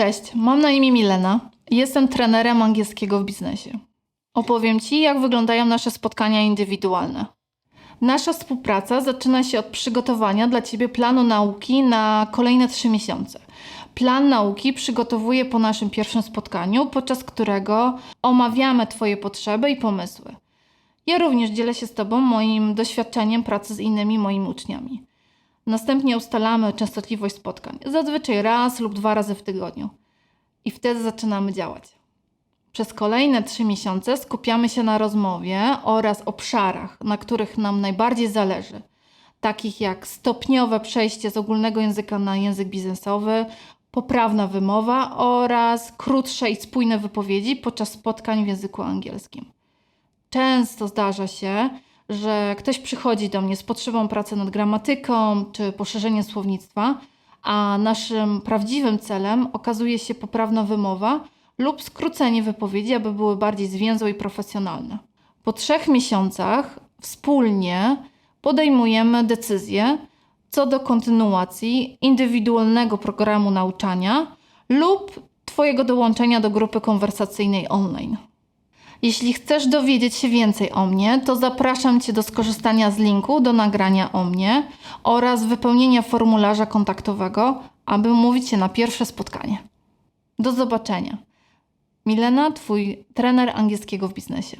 Cześć, mam na imię Milena jestem trenerem angielskiego w biznesie. Opowiem Ci, jak wyglądają nasze spotkania indywidualne. Nasza współpraca zaczyna się od przygotowania dla Ciebie planu nauki na kolejne trzy miesiące. Plan nauki przygotowuję po naszym pierwszym spotkaniu, podczas którego omawiamy Twoje potrzeby i pomysły. Ja również dzielę się z Tobą moim doświadczeniem pracy z innymi moimi uczniami. Następnie ustalamy częstotliwość spotkań, zazwyczaj raz lub dwa razy w tygodniu. I wtedy zaczynamy działać. Przez kolejne trzy miesiące skupiamy się na rozmowie oraz obszarach, na których nam najbardziej zależy, takich jak stopniowe przejście z ogólnego języka na język biznesowy, poprawna wymowa oraz krótsze i spójne wypowiedzi podczas spotkań w języku angielskim. Często zdarza się, że ktoś przychodzi do mnie z potrzebą pracy nad gramatyką czy poszerzeniem słownictwa, a naszym prawdziwym celem okazuje się poprawna wymowa lub skrócenie wypowiedzi, aby były bardziej zwięzłe i profesjonalne. Po trzech miesiącach wspólnie podejmujemy decyzję co do kontynuacji indywidualnego programu nauczania lub Twojego dołączenia do grupy konwersacyjnej online. Jeśli chcesz dowiedzieć się więcej o mnie, to zapraszam Cię do skorzystania z linku do nagrania o mnie oraz wypełnienia formularza kontaktowego, aby mówić się na pierwsze spotkanie. Do zobaczenia. Milena, Twój trener angielskiego w biznesie.